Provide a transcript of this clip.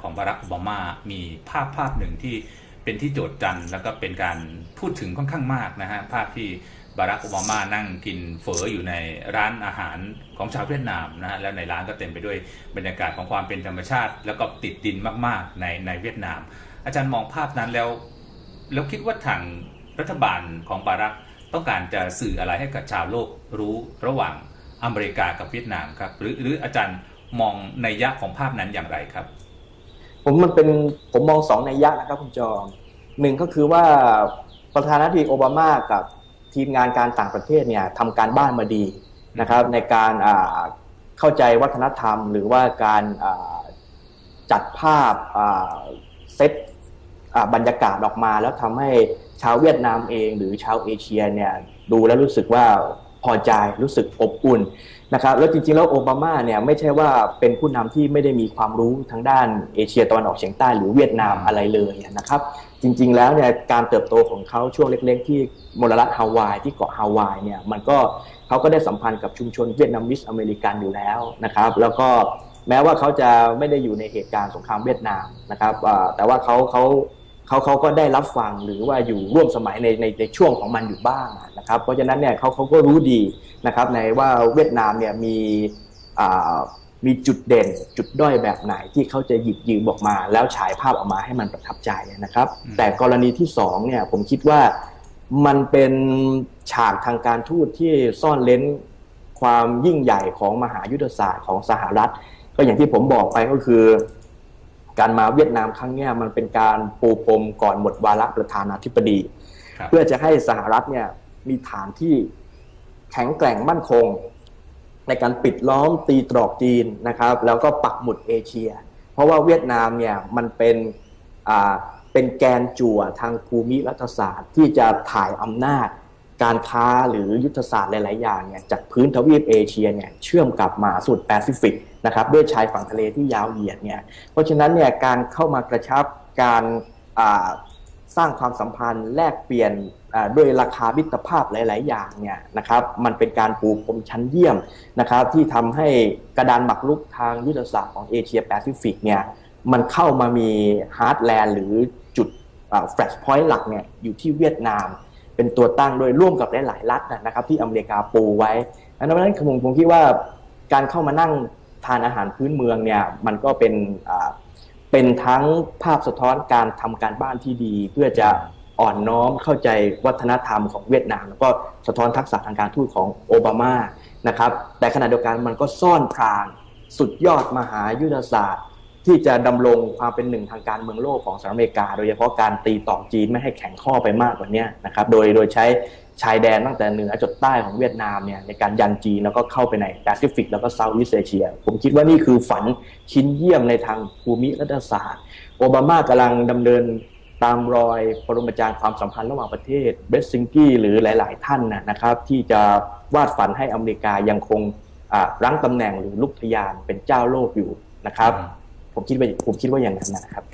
ของบารัคโอบามามีภาพภาพหนึ่งที่เป็นที่โจทย์จันแล้วก็เป็นการพูดถึงค่อนข้างมากนะฮะภาพที่บารักโอบามานั่งกินเฝออยู่ในร้านอาหารของชาวเวียดนามนะฮะแล้วในร้านก็เต็มไปด้วยบรรยากาศของความเป็นธรรมชาติ แล้วก็ติดดินมากๆในในเวียดนาม อาจารย์มองภาพนั้นแล้ว แล้วคิดว่าทางรัฐบาลของบารักต้องการจะสื่ออะไรให้กับชาวโลกรู้ระหว่างอเมริกากับเวียดนามครับหรือหรืออาจารย์มองในยะของภาพนั้นอย่างไรครับ ผมมันเป็นผมมองสองในยะนะครับคุณจอมหนึ่งก็คือว่าประธานาธิบดีโอบามากับทีมงานการต่างประเทศเนี่ยทำการบ้านมาดีนะครับ ในการเข้าใจวัฒนธรรม หรือว่าการจัดภาพเซตบรรยากาศออกมา แล้วทำให้ชาวเวียดนามเอง หรือชาวเอเชียเนี่ยดูแล้วรู้สึกว่าพอใจรู้สึกอบอุ่น นะครับแล้วจริงๆแล้วโอบามาเนี่ยไม่ใช่ว่าเป็นผู้นำที่ไม่ได้มีความรู้ทางด้านเอเชียตะวันออกเฉียงใต้หรือเวียดนามอะไรเลยนะครับจริงๆแล้วเนี่ยการเติบโตของเขาช่วงเล็กๆ ที่มลรัฐฮาวายที่เกาะฮาวายเนี่ยมันก็เขาก็ได้สัมพันธ์กับชุมชนเวียดนามิสอเมริกันอยู่แล้วนะครับแล้วก็แม้ว่าเขาจะไม่ได้อยู่ในเหตุการณ์สงครามเวียดนามนะครับแต่ว่าเขาเขา เขาเขาก็ได้รับฟังหรือว่าอยู่ร่วมสมัยในในในช่วงของมันอยู่บ้างนะครับ เพราะฉะนั้นเนี่ยเขาเขาก็รู้ดีนะครับในว่าเวียดนามเนี่ยมีมีจุดเด่นจุดด้อยแบบไหนที่เขาจะหยิบยืมออกมา แล้วฉายภาพออกมาให้มันประทับใจนะครับ แต่กรณีที่สองเนี่ยผมคิดว่ามันเป็นฉากทางการทูตที่ซ่อนเล้นความยิ่งใหญ่ของมหายุทธศาสตร์ของสหรัฐ ก็อย่างที่ผมบอกไปก็คือ การมาเวียดนามครั้งนี้มันเป็นการปูพรมก่อนหมดวาระประธานาธิบดี เพื่อจะให้สหรัฐเนี่ยมีฐานที่แข็งแกร่งมั่นคง ในการปิดล้อมตีตรอกจีนนะครับ แล้วก็ปักหมุดเอเชีย เพราะว่าเวียดนามเนี่ยมันเป็นอ่าเป็นแกนจั่วทางภูมิรัฐศาสตร์ที่จะถ่ายอำนาจ การค้าหรือยุทธศาสตร์หลาย ๆ อย่างเนี่ยจากพื้นทวีปเอเชียเนี่ยเชื่อมกลับมาสู่แปซิฟิกนะครับด้วยชายฝั่งทะเลที่ยาวเหยียดเนี่ยเพราะฉะนั้นเนี่ยการเข้ามากระชับการสร้างความสัมพันธ์แลกเปลี่ยนด้วยราคามิตรภาพหลาย ๆ อย่างเนี่ยนะครับมันเป็นการปูพรมชั้นเยี่ยมนะครับที่ทำให้กระดานหมักลุกทางยุทธศาสตร์ของเอเชียแปซิฟิกเนี่ยมันเข้ามามีฮาร์ดแลนด์หรือจุดแฟลชพอยต์หลักเนี่ยอยู่ที่เวียดนาม เป็นตัวตั้งโดยร่วมกับหลายๆรัฐนะครับ ที่อเมริกาปูไว้ดังนั้นผมผมคิดว่าการเข้ามานั่งทานอาหารพื้นเมืองเนี่ยมันก็เป็นเป็นทั้งภาพสะท้อนการทำการบ้านที่ดี เพื่อจะอ่อนน้อมเข้าใจวัฒนธรรมของเวียดนาม แล้วก็สะท้อนทักษะทางการทูตของโอบามานะครับแต่ขณะเดียวกันมันก็ซ่อนพรางสุดยอดมหายุทธศาสตร์ ที่จะดำรงความเป็นหนึ่งทางการเมืองโลกของสหรัฐอเมริกา โดยเฉพาะการตีต่อจีนไม่ให้แข็งข้อไปมากกว่านี้นะครับโดยโดยใช้ชายแดนตั้งแต่เหนือจดใต้ของเวียดนามเนี่ยในการยันจีนแล้วก็เข้าไปในแปซิฟิกแล้วก็เซาท์อีสเอเชีย ผมคิดว่านี่คือฝันชิ้นเยี่ยมในทางภูมิรัฐศาสตร์โอบามากำลังดำเนินตามรอยปรมาจารย์ความสัมพันธ์ระหว่างประเทศเบสซิงกี้หรือหลาย ๆ ท่านนะครับ ที่จะวาดฝันให้อเมริกายังคงรั้งตำแหน่งหรือลุกทยานเป็นเจ้าโลกอยู่นะครับ ผมคิดว่าผมคิดว่าอย่างนั้นนะครับ